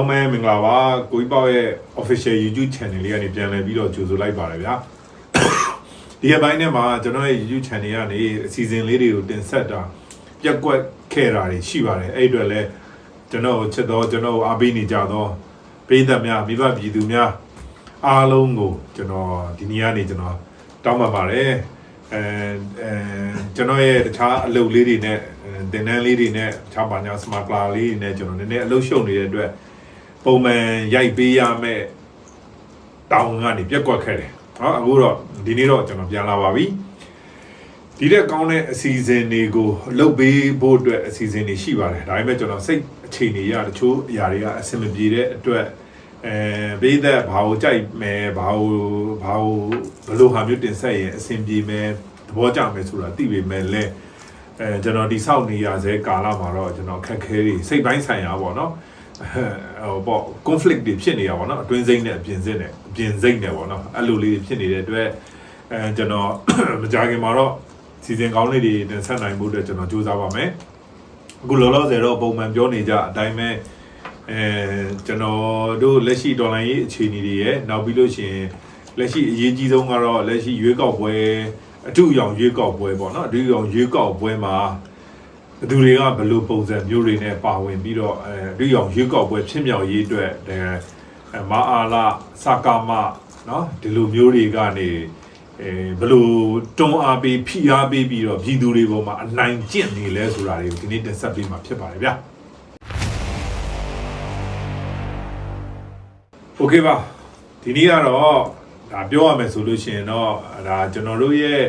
အားလုံးပဲမင်္ဂလာပါကိုကြီးပေါ့ရဲ့ official YouTube channel လေးကနေပြန်လည်ပြီးတော့ကြိုဆိုလိုက်ပါတယ်ဗျာဒီအပိုင်းထဲမှာကျွန်တော်ရဲ့ YouTube channel ကနေအစီအစဉ်လေးတွေကိုတင်ဆက်တာပြက်ကွက်ခဲ့တာတွေရှိပါတယ်အဲ့အအတွက်လည်းကျွန်တော်ကိုချစ်တော်ကျွန်တော်ကိုအားပေးနေကြတော့ပြည်သက်များမိဘပြည်သူများအားလုံးကိုကျွန်တော်ဒီနေ့ကနေကျွန်တော်တောင်းပန်ပါတယ်အဲအဲကျွန်တော်ရဲ့တခြားအလုပ်လေးတွေနဲ့အဲတင်တန်းလေးတွေနဲ့တခြားဘာညာ smart class လေးတွေနဲ့ကျွန်တော်နည်းနည်းအလုပ်ရှုပ်နေတဲ့အတွက် ပုံမှန်ရိုက်ပေးရမယ့်တောင်းကနေပြက်ကွက်ခဲ့တယ်เนาะအခုတော့ဒီနေ့တော့ကျွန်တော်ပြန်လာပါပြီဒီတဲ့ကောင်းတဲ့အစီအစဉ်တွေကိုလုပ်ပေးဖို့အတွက်အစီအစဉ်တွေရှိပါတယ်ဒါပေမဲ့ကျွန်တော်စိတ်အခြေအနေရတချို့အရာတွေကအဆင်မပြေတဲ့အတွက်အဲဘေးသက်ဘာကိုကြိုက်မယ်ဘာကိုဘာကိုဘယ်လိုဟာမျိုးတင်ဆက်ရင်အဆင်ပြေမယ်သဘောကျမယ်ဆိုတာသိပေမဲ့လည်းအဲကျွန်တော်ဒီဆောက်နေရစေကာလမှာတော့ကျွန်တော်ခက်ခဲတွေစိတ်ပိုင်းဆိုင်ရာပေါ့နော် ဟိုပေါ့ conflict တွေဖြစ်နေတာပေါ့နော်အတွင်းစိမ့်နဲ့အပြင်စိမ့်နဲ့အပြင်စိမ့်နဲ့ပေါ့နော်အဲ့လိုလေးတွေဖြစ်နေတဲ့အတွက်အဲကျွန်တော်မကြခင်မှာတော့စီစဉ်ကောင်းလေးတွေတင်ဆက်နိုင်မှုအတွက်ကျွန်တော်ကြိုးစားပါမယ်အခုလောလောဆယ်တော့ပုံမှန်ပြောနေကြအတိုင်းပဲအဲကျွန်တော်တို့လက်ရှိဒေါ်လာရေးအခြေအနေတွေရဲ့နောက်ပြီးလို့ရှိရင်လက်ရှိအရေးကြီးဆုံးကတော့လက်ရှိရွေးကောက်ပွဲအထူးအယောင်ရွေးကောက်ပွဲပေါ့နော်အထူးအယောင်ရွေးကောက်ပွဲမှာ ဘယ်သူတွေကဘယ်လိုပုံစံမျိုးတွေနဲ့ပါဝင်ပြီးတော့အဲဒီအောင်ရွေးကောက်ပွဲဖြစ်မြောက်ရေးအတွက်အဲအဲမအားလာစကာမเนาะဒီလိုမျိုးတွေကနေအဲဘယ်လိုတွန်းအားပေးဖိအားပေးပြီးတော့ပြည်သူတွေပေါ်မှာအနိုင်ကျင့်နေလဲဆိုတာတွေကိုဒီနေ့တင်ဆက်ပေးမှာဖြစ်ပါတယ်ဗျာโอเคပါဒီနေ့ကတော့ဒါပြောရမယ်ဆိုလို့ရှိရင်တော့ဒါကျွန်တော်တို့ရဲ့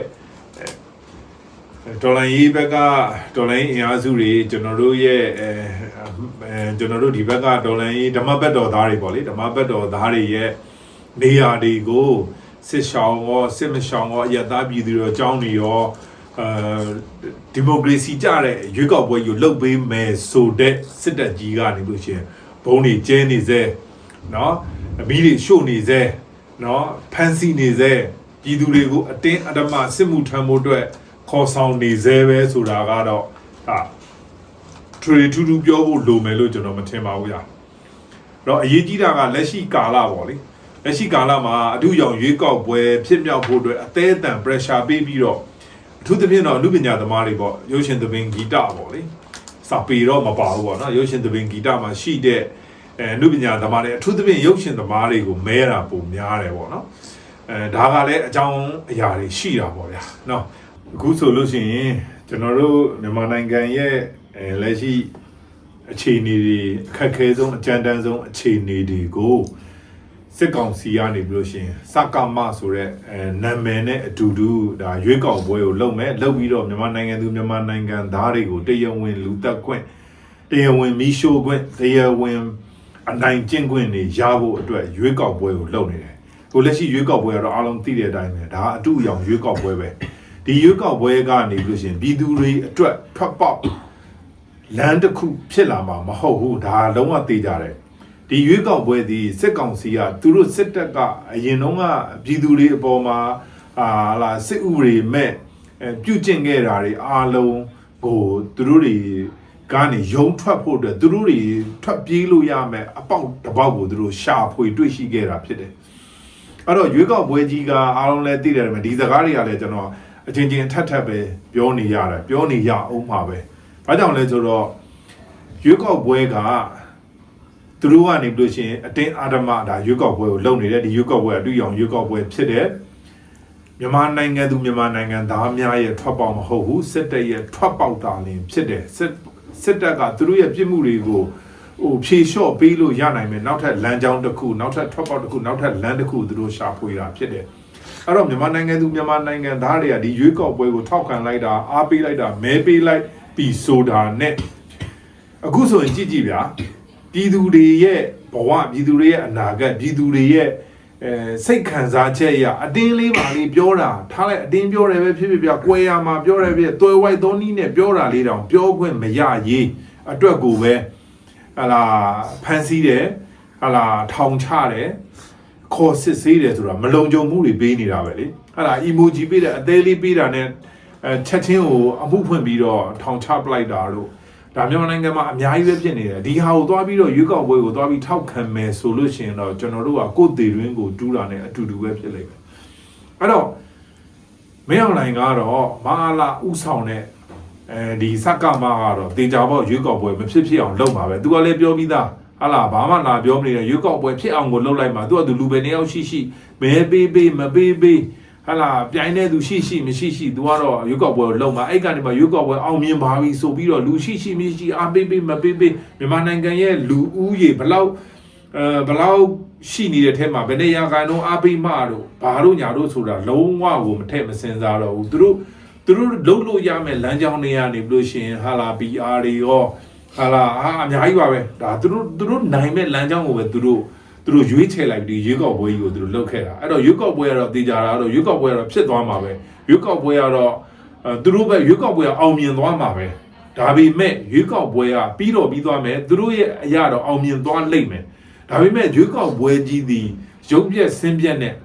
ဒေါ်လာရေးဘက်ကဒေါ်လာရေးအင်အားစုတွေကျွန်တော်တို့ရဲ့အဲအဲကျွန်တော်တို့ဒီဘက်ကဒေါ်လာရေးဓမ္မဘက်တော်သားတွေပေါ့လေဓမ္မဘက်တော်သားတွေရဲ့နေရာတွေကိုစစ်ဆောင်ရောစစ်မဆောင်ရောအယက်သားပြည်သူရောအကြောင်းတွေရောအဲဒီမိုကရေစီကြတဲ့ရွေးကောက်ပွဲကိုလှုပ်ပေးမယ်ဆိုတဲ့စစ်တပ်ကြီးကနေလို့ရှိရင်ဘုံတွေကျဲနေစေเนาะအမီးတွေရှို့နေစေเนาะဖန်စီနေစေပြည်သူတွေကိုအတင်းအဓမ္မစစ်မှုထမ်းဖို့အတွက် ခေါ်ဆောင်နေသေးပဲဆိုတာကတော့ဟာထရီထူးထူးပြောဖို့လိုမယ်လို့ကျွန်တော်မထင်ပါဘူးဗျာ။တော့အရေးကြီးတာကလက်ရှိကာလပေါ့လေ။လက်ရှိကာလမှာအထူးရောင်ရွေးကောက်ပွဲဖြစ်မြောက်ဖို့အတွက်အသေးအတန် pressure ပေးပြီးတော့အထူးသဖြင့်တော့လူပညာသမားတွေပေါ့ရုပ်ရှင်သဘင်ဂီတပေါ့လေ။စာပေတော့မပါဘူးပေါ့နော်ရုပ်ရှင်သဘင်ဂီတမှာရှိတဲ့အဲလူပညာသမားတွေအထူးသဖြင့်ရုပ်ရှင်သမားတွေကိုမဲတာပုံများတယ်ပေါ့နော်။အဲဒါကလည်းအကြောင်းအရာတွေရှိတာပေါ့ဗျာ။နော် အခုဆိုလို့ရှိရင်ကျွန်တော်တို့မြန်မာနိုင်ငံရဲ့အဲလက်ရှိအခြေအနေတွေအခက်အခဲဆုံးအကြမ်းတမ်းဆုံးအခြေအနေတွေကိုစစ်ကောင်စီကနေပြီးလို့ရှိရင်စကမဆိုတဲ့အဲနာမည်နဲ့အတူတူဒါရွေးကောက်ပွဲကိုလုပ်မယ်လုပ်ပြီးတော့မြန်မာနိုင်ငံသူမြန်မာနိုင်ငံသားတွေကိုတရားဝင်လူသက်ခွင့်တရားဝင်မီးရှို့ခွင့်တရားဝင်အနိုင်ကျင့်ခွင့်တွေရဖို့အတွက်ရွေးကောက်ပွဲကိုလုပ်နေတယ်ကိုလက်ရှိရွေးကောက်ပွဲကတော့အားလုံးသိတဲ့အတိုင်းပဲဒါအတူအယောင်ရွေးကောက်ပွဲပဲ ဒီရွေးကောက်ပွဲကနေပြီးလို့ရှိရင်ပြည်သူတွေအတွက်ဖတ်ပေါက်လမ်းတစ်ခုဖြစ်လာမှာမဟုတ်ဘူးဒါလုံးဝသိကြတယ်ဒီရွေးကောက်ပွဲဒီစစ်ကောင်စီကသူတို့စစ်တပ်ကအရင်တုန်းကပြည်သူတွေအပေါ်မှာအာလာစစ်ဥတွေမဲ့အဲပြုတ်ကျင့်ခဲ့တာတွေအားလုံးကိုသူတို့တွေကနေယုံထွက်ဖို့အတွက်သူတို့တွေထွက်ပြေးလို့ရမယ်အပေါက်တစ်ပေါက်ကိုသူတို့ရှာဖွေတွေ့ရှိခဲ့တာဖြစ်တယ်အဲ့တော့ရွေးကောက်ပွဲကြီးကအားလုံးလည်းသိတယ်မယ်ဒီစကားတွေကလည်းကျွန်တော် အချင်းချင်းထပ်ထပ်ပဲပြောနေရတယ်ပြောနေရအောင်ပါပဲ။ဘာကြောင့်လဲဆိုတော့ရွေးကောက်ပွဲကသူတို့ကနေပြီးလို့ရှိရင်အတင်းအာဓမ္မဒါရွေးကောက်ပွဲကိုလုပ်နေတယ်ဒီရွေးကောက်ပွဲအတူရောင်ရွေးကောက်ပွဲဖြစ်တယ်မြန်မာနိုင်ငံသူမြန်မာနိုင်ငံသားများရဲ့ထွက်ပေါက်မဟုတ်ဘူးစစ်တပ်ရဲ့ထွက်ပေါက်တာလင်ဖြစ်တယ်စစ်စစ်တပ်ကသူတို့ရဲ့ပြစ်မှုတွေကိုဟိုဖြေလျှော့ပေးလို့ရနိုင်မယ်နောက်ထပ်လမ်းကြောင်းတစ်ခုနောက်ထပ်ထွက်ပေါက်တစ်ခုနောက်ထပ်လမ်းတစ်ခုသူတို့ရှာဖွေတာဖြစ်တယ် အဲ့တော့မြန်မာနိုင်ငံသူမြန်မာနိုင်ငံသားတွေကဒီရွေးကောက်ပွဲကိုထောက်ခံလိုက်တာအားပေးလိုက်တာမဲပေးလိုက်ပြီးဆိုတာနဲ့အခုဆိုရင်ကြည့်ကြည့်ဗျာပြည်သူတွေရဲ့ဘဝပြည်သူတွေရဲ့အနာဂတ်ပြည်သူတွေရဲ့အဲစိတ်ခံစားချက်အရအတင်းလေးပါလေးပြောတာထားလိုက်အတင်းပြောတယ်ပဲဖြစ်ဖြစ်ပြကွဲရမှာပြောတယ်ပြတွယ်ဝိုက်သောနီးနဲ့ပြောတာလေးတောင်ပြောခွင့်မရရေးအတွက်ကိုပဲဟလာဖန်စီးတယ်ဟလာထောင်ချတယ် ခေါ်စစ်ဆေးတယ်ဆိုတာမလုံခြုံမှုတွေပေးနေတာပဲလေဟလာ emoji ပေးတယ်အသေးလေးပေးတာနဲ့အဲချက်ချင်းကိုအမှုဖွင့်ပြီးတော့ထောင်ချပလိုက်တာလို့ဒါမြန်မာနိုင်ငံမှာအများကြီးပဲဖြစ်နေတယ်ဒီဟာကိုသွားပြီးတော့ရွေးကောက်ပွဲကိုသွားပြီးထောက်ခံမယ်ဆိုလို့ရှိရင်တော့ကျွန်တော်တို့ကကိုယ်တည်ရင်းကိုတူးတာနဲ့အတူတူပဲဖြစ်လိမ့်မယ်အဲ့တော့မင်းအောင်လိုင်ကတော့မအားလာဥဆောင်တဲ့အဲဒီစက်ကမကတော့တေချာပေါက်ရွေးကောက်ပွဲမဖြစ်ဖြစ်အောင်လုပ်မှာပဲသူကလည်းပြောပြီးသား ဟာလာဘာမှလာပြောမနေနဲ့ရွေးကောက်ပွဲဖြစ်အောင်ကိုလုပ်လိုက်မှာသူကသူလူပဲနှစ်ယောက်ရှိရှိမဲပေးပေးမပေးပေးဟာလာပြိုင်တဲ့သူရှိရှိမရှိရှိသူကတော့ရွေးကောက်ပွဲကိုလုပ်မှာအဲ့ကနေမှရွေးကောက်ပွဲအောင်မြင်ပါပြီဆိုပြီးတော့လူရှိရှိမရှိအားပေးပေးမပေးပေးမြန်မာနိုင်ငံရဲ့လူဦးရေဘလောက်အဲဘလောက်ရှိနေတဲ့ထဲမှာဘယ်နေရာခိုင်တော့အားပေးမှတော့ဘာလို့ညာတို့ဆိုတာလုံးဝကိုမထည့်မစင်စားတော့ဘူးသူတို့သူတို့လုံးလို့ရမယ်လမ်းကြောင်းတွေကနေပြီးလို့ရှိရင်ဟာလာ PR တွေရော ဟာလာအာအများကြီးပါပဲဒါသူတို့သူတို့နိုင်မဲ့လမ်းကြောင်းကိုပဲသူတို့သူတို့ရွေးချယ်လိုက်ပြီးရွေးကောက်ပွဲကြီးကိုသူတို့လုပ်ခဲ့တာအဲ့တော့ရွေးကောက်ပွဲကတော့တေချာတာကတော့ရွေးကောက်ပွဲကတော့ဖြစ်သွားမှာပဲရွေးကောက်ပွဲကတော့အဲသူတို့ပဲရွေးကောက်ပွဲကအောင်မြင်သွားမှာပဲဒါပေမဲ့ရွေးကောက်ပွဲကပြီးတော့ပြီးသွားမယ်သူတို့ရဲ့အရာတော့အောင်မြင်သွားလိမ့်မယ်ဒါပေမဲ့ရွေးကောက်ပွဲကြီးသည်ရုပ်ပြက်ဆင်းပြက်နဲ့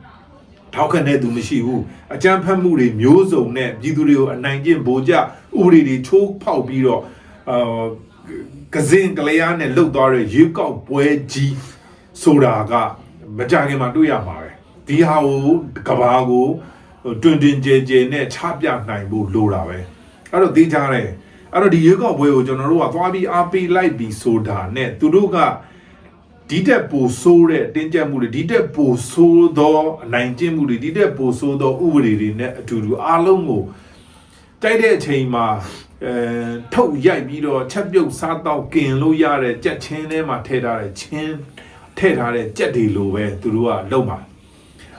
ထောက်ခံတဲ့သူမရှိဘူးအကြမ်းဖက်မှုတွေမျိုးစုံနဲ့ပြည်သူတွေကိုအနိုင်ကျင့်ဗိုလ်ကျဥပဒေတွေချိုးဖောက်ပြီးတော့အာ ကစင်ကလေးအားနဲ့လှုပ်သွားတဲ့ရွေးကောက်ပွဲကြီးဆိုတာကမကြခင်မှာတွေ့ရမှာပဲဒီဟာကိုကဘာကိုတွင်တွင်ကြဲကြဲနဲ့ချပြနိုင်ဖို့လိုတာပဲအဲ့တော့သိကြတယ်အဲ့တော့ဒီရွေးကောက်ပွဲကိုကျွန်တော်တို့ကသွားပြီးအားပေးလိုက်ပြီးဆိုတာနဲ့သူတို့ကဒီတက်ပိုဆိုးတဲ့တင်းကျပ်မှုတွေဒီတက်ပိုဆိုးသောအနိုင်ကျင့်မှုတွေဒီတက်ပိုဆိုးသောဥပဒေတွေနဲ့အတူတူအားလုံးကိုတိုက်တဲ့အချိန်မှာ အဲထုတ်ရိုက်ပြီးတော့ချက်ပြုတ်စားတော့กินလို့ရတဲ့ကြက်ချင်းထဲမှာထည့်ထားတဲ့ချင်းထည့်ထားတဲ့ကြက်တွေလိုပဲသူတို့ကလုံးပါ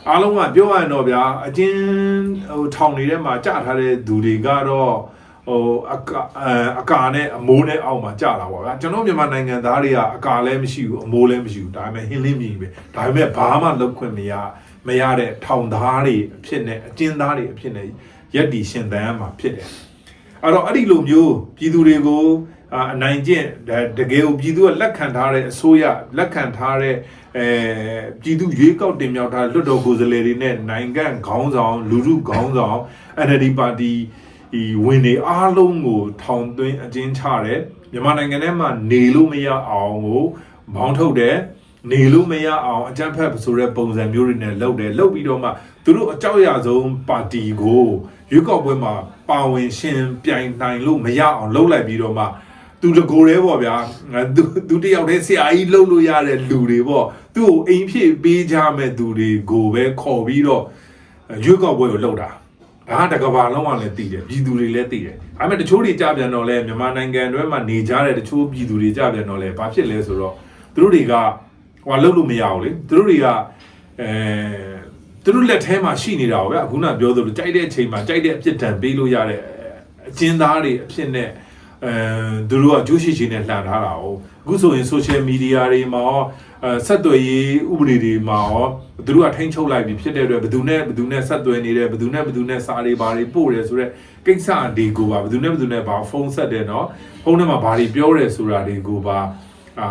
အားလုံးကပြောရရင်တော့ဗျာအချင်းဟိုထောင်နေထဲမှာကြထားတဲ့သူတွေကတော့ဟိုအကာအကာနဲ့အမိုးနဲ့အောက်မှာကြာတာပေါ့ဗျာကျွန်တော်မြန်မာနိုင်ငံသားတွေကအကာလည်းမရှိဘူးအမိုးလည်းမရှိဘူးဒါပေမဲ့ဟင်းလင်းမြည်ပဲဒါပေမဲ့ဘာမှလုပ်ခွင့်မရမရတဲ့ထောင်သားတွေအဖြစ်နဲ့အကျဉ်းသားတွေအဖြစ်နဲ့ရက်တီရှင်သန်ရမှာဖြစ်တယ် အဲ့တော့အဲ့ဒီလိုမျိုးပြည်သူတွေကိုအာအနိုင်ကျင့်ဒါတကယ်ကိုပြည်သူကလက်ခံထားတဲ့အစိုးရလက်ခံထားတဲ့အဲပြည်သူရွေးကောက်တင်မြှောက်ထားလွတ်တော်ကိုယ်စားလှယ်တွေနဲ့နိုင်ငံခေါင်းဆောင်လူထုခေါင်းဆောင် NLD ပါတီဒီဝင်တွေအားလုံးကိုထောင်သွင်းအကျဉ်းချတယ်မြန်မာနိုင်ငံထဲမှာနေလို့မရအောင်ကိုမောင်းထုတ်တယ်နေလို့မရအောင်အကြမ်းဖက်ဆိုတဲ့ပုံစံမျိုးတွေနဲ့လုပ်တယ်လုပ်ပြီးတော့မှသူတို့အကြောက်ရဆုံးပါတီကိုရွေးကောက်ပွဲမှာ ပါဝင်ရှင်ပြိုင်နိုင်လို့မရအောင်လုပ်လိုက်ပြီးတော့မှသူတကိုယ်တည်းပေါ့ဗျာငါသူသူတယောက်တည်းဆရာကြီးလှုပ်လို့ရတဲ့လူတွေပေါ့သူ့ကိုအိမ်ဖြစ်ပေးကြမဲ့သူတွေကိုပဲခေါ်ပြီးတော့ရွေးကောက်ပွဲကိုလှုပ်တာဒါကတကဘာလုံးဝလည်းတည်တယ်ပြည်သူတွေလည်းတည်တယ်ဒါပေမဲ့တချို့တွေကြပြန်တော့လဲမြန်မာနိုင်ငံတွဲမှာနေကြတဲ့တချို့ပြည်သူတွေကြပြန်တော့လဲဘာဖြစ်လဲဆိုတော့သူတို့တွေကဟိုလှုပ်လို့မရဘူးလေသူတို့တွေကအဲ သူတို့လက်ထဲမှာရှိနေတာပေါ့ဗျအခုနပြောသလိုကြိုက်တဲ့အချိန်မှာကြိုက်တဲ့အပြစ်ဒဏ်ပေးလို့ရတဲ့အကျဉ်းသားတွေအဖြစ်နဲ့အဲသူတို့ကကြိုးရှိရှိနဲ့လှန်ထားတာ哦အခုဆိုရင် social media တွေမှာရောအဲဆက်သွယ်ရေးဥပဒေတွေမှာရောသူတို့ကထိန်းချုပ်လိုက်ပြီဖြစ်တဲ့အတွက်ဘယ်သူနဲ့ဘယ်သူနဲ့ဆက်သွယ်နေတယ်ဘယ်သူနဲ့ဘယ်သူနဲ့စာတွေဘာတွေပို့တယ်ဆိုတော့ကိစ္စတွေကိုပါဘယ်သူနဲ့ဘယ်သူနဲ့ဘာဖုန်းဆက်တယ်နော်ဖုန်းထဲမှာဘာတွေပြောတယ်ဆိုတာတွေကိုပါ အာ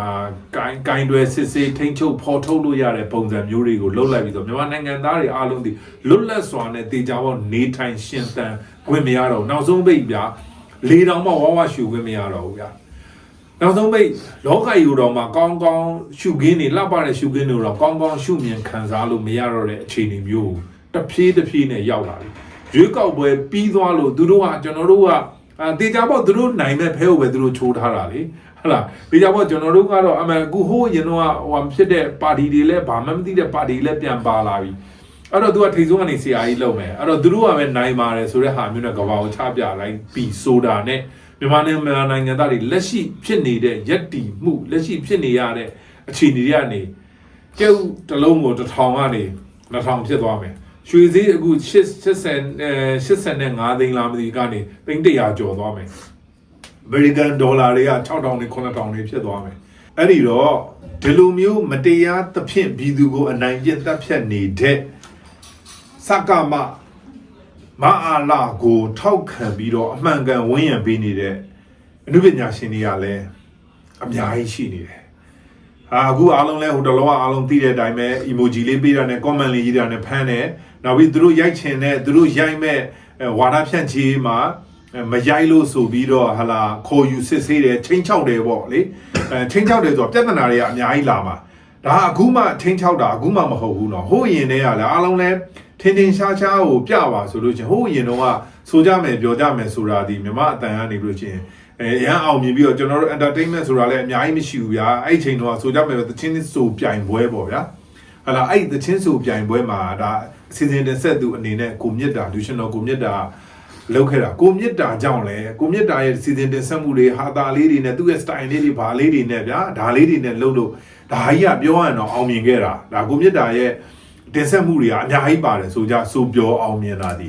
ကိုင်းကိုင်းတွဲစစ်စစ်ထိန်းချုပ်ဖော်ထုတ်လို့ရတဲ့ပုံစံမျိုးတွေကိုလှုပ်လိုက်ပြီးတော့မြန်မာနိုင်ငံသားတွေအားလုံးဒီလွတ်လပ်စွာနဲ့တေချာပေါနေထိုင်ရှင်သန်ခွင့်မရတော့ဘူးနောက်ဆုံးပိတ်ပြလေတောင်မှဝါဝရှူခွင့်မရတော့ဘူးဗျာနောက်ဆုံးပိတ်လောကကြီးတော်မှာကောင်းကောင်းရှုခင်းနေလှပတဲ့ရှုခင်းတွေတော့ကောင်းကောင်းရှုမြင်ခံစားလို့မရတော့တဲ့အခြေအနေမျိုးကိုတစ်ဖြည်းတစ်ဖြည်းနဲ့ရောက်လာပြီရွေးကောက်ပွဲပြီးသွားလို့သူတို့ကကျွန်တော်တို့က အာတေချာပေါ့သူတို့နိုင်မဲ့ဖဲကိုပဲသူတို့ချိုးထားတာလေဟုတ်လားတေချာပေါ့ကျွန်တော်တို့ကတော့အမှန်အခုဟိုးရင်တော့ဟိုဖြစ်တဲ့ပါတီတွေလည်းဘာမှမသိတဲ့ပါတီလည်းပြန်ပါလာပြီအဲ့တော့သူကထိတ်ဆုံးကနေဆရာကြီးလုပ်မယ်အဲ့တော့သူတို့ကပဲနိုင်ပါတယ်ဆိုတဲ့ဟာမျိုးနဲ့ကဘာကိုချပြလိုက်ပြီးဆိုတာနဲ့မြန်မာနိုင်ငံနိုင်ငံသားတွေလက်ရှိဖြစ်နေတဲ့ယက်တီမှုလက်ရှိဖြစ်နေရတဲ့အခြေအနေတွေကနေကျုပ်တစ်လုံးကိုတစ်ထောင်ကနေ2000ဖြစ်သွားမယ် ရွှေဈေးအခု80အဲ85သိန်းလားမသိကနေသိန်း100ကျော်သွားမယ်အမေရိကန်ဒေါ်လာတွေက6000နဲ့9000တွေဖြစ်သွားမယ်အဲ့ဒီတော့ဒီလိုမျိုးမတရားသဖြင့်ပြည်သူကိုအနိုင်ကျင့်တပ်ဖြတ်နေတဲ့စကမမအားလာကိုထောက်ခံပြီးတော့အမှန်ကန်ဝန်းရံပေးနေတဲ့အနုပညာရှင်တွေကလည်းအများကြီးရှိနေတယ်။ဟာအခုအားလုံးလဲဟိုတလောကအားလုံးသိတဲ့အတိုင်းပဲ emoji လေးပေးတာနဲ့ comment လေးရေးတာနဲ့ဖမ်းတယ်။ နောက်ပြီးသူတို့ရိုက်ချင်တဲ့သူတို့ရိုက်မဲ့ဝါဒဖြန့်ချီမှာမရိုက်လို့ဆိုပြီးတော့ဟလာခေါ်ယူစစ်ဆေးတယ်ချင်းချောက်တယ်ပေါ့လေအဲချင်းချောက်တယ်ဆိုတော့ပြဿနာတွေကအများကြီးလာမှာဒါအခုမှချင်းချောက်တာအခုမှမဟုတ်ဘူးနော်ဟိုးရင်တွေကလည်းအားလုံးလည်းထင်းထင်းရှားရှားကိုပြပါဆိုလို့ချင်းဟိုးရင်တော့ကဆိုကြမယ်ပြောကြမယ်ဆိုတာဒီမြမအတန်ကနေလို့ချင်းအဲရန်အောင်မြင်ပြီးတော့ကျွန်တော်တို့ entertainment ဆိုတာလည်းအများကြီးမရှိဘူးဗျာအဲ့ချိန်တော့ဆိုကြမယ်သချင်းဆိုပြိုင်ပွဲပေါ့ဗျာဟလာအဲ့သချင်းဆိုပြိုင်ပွဲမှာဒါ စီအစဉ်တင်ဆက်သူအနေနဲ့ကိုမြင့်တာလူရှင်တော်ကိုမြင့်တာလောက်ခဲ့တာကိုမြင့်တာကြောင့်လဲကိုမြင့်တာရဲ့စီစဉ်တင်ဆက်မှုတွေဟာတာလေးတွေနဲ့သူ့ရဲ့ style လေးတွေဘာလေးတွေနဲ့ဗျာဒါလေးတွေနဲ့လှုပ်လို့ဒါကြီးကပြောရရင်တော့အောင်မြင်ခဲ့တာဒါကိုမြင့်တာရဲ့တင်ဆက်မှုတွေကအများကြီးပါတယ်ဆိုကြဆိုပြောအောင်မြင်တာဒီ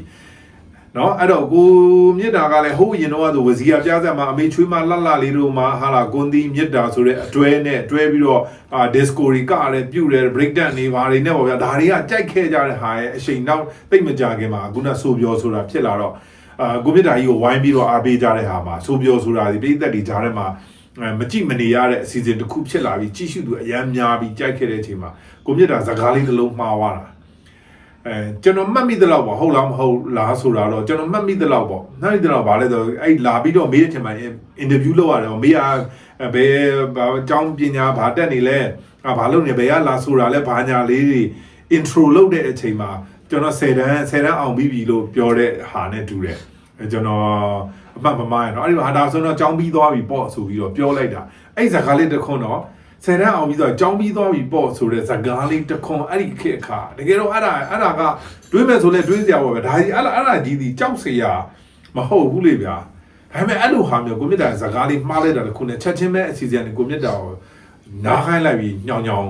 နော်အဲ့တော့ကိုမြင့်တာကလည်းဟိုးရင်တော့ဆိုဝစီကပြားဆက်မှာအမေချွေးမလှလှလေးတို့မှာဟာလာကွန်တီမြင့်တာဆိုတဲ့အတွဲနဲ့တွဲပြီးတော့အာဒစ်ကိုရီကလည်းပြုတ်တယ် break dance နေပါတွေနဲ့ပေါ့ဗျာဒါတွေကကြိုက်ခဲ့ကြတဲ့ဟာရဲ့အချိန်နောက်သိမ့်မကြခင်မှာခုနဆိုပြောဆိုတာဖြစ်လာတော့အာကိုမြင့်တာကြီးကိုဝိုင်းပြီးတော့အားပေးကြတဲ့ဟာမှာဆိုပြောဆိုတာဒီပိသက်တွေကြားထဲမှာအဲမကြည့်မနေရတဲ့အစီအစဉ်တစ်ခုဖြစ်လာပြီးကြည့်ရှုသူအရန်များပြီးကြိုက်ခဲ့တဲ့အချိန်မှာကိုမြင့်တာစကားလေးတစ်လုံးမှားသွားတာ အဲကျွန်တော်မှတ်မိသလောက်ပေါ့ဟုတ်လားမဟုတ်လားဆိုတာတော့ကျွန်တော်မှတ်မိသလောက်ပေါ့မှတ်မိသလောက်ဗာလဲဆိုအဲ့လာပြီးတော့မေးတဲ့အချိန်မှာအင်တာဗျူးလုပ်ရတယ်မေးရဘယ်ဘာအကြောင်းပညာဘာတက်နေလဲအာဘာလုပ်နေဘယ်ကလာဆိုတာလဲဘာညာလေးတွေ intro လုပ်တဲ့အချိန်မှာကျွန်တော်10တန်း10တန်းအောင်ပြီးပြီလို့ပြောတဲ့ဟာနဲ့တူတယ်အဲကျွန်တော်အမှတ်မမှန်ရတော့အဲ့ဒီဟာဒါဆိုတော့ကြောင်းပြီးသွားပြီပေါ့ဆိုပြီးတော့ပြောလိုက်တာအဲ့ဇာကားလေးတစ်ခွန်းတော့ ဆယ်တန်းအောင်ပြီးတော့ကြောင်းပြီးသွားပြီပေါ့ဆိုတဲ့ဇာကားလေးတစ်ခွန်းအဲ့ဒီခေတ်အခါတကယ်တော့အဲ့ဒါအဲ့ဒါကတွေးမယ်ဆိုလဲတွေးစရာပေါ့ဗျာဒါကြီးအဲ့ဒါအဲ့ဒါကြီးဒီကြောက်စရာမဟုတ်ဘူးလေဗျာဒါပေမဲ့အဲ့လိုဟာမျိုးကိုမြတ်တာဇာကားလေးမှားလိုက်တာတစ်ခုနဲ့ချက်ချင်းပဲအစီအစဉ်ကိုမြတ်တာကိုနားခိုင်းလိုက်ပြီးညောင်ညောင်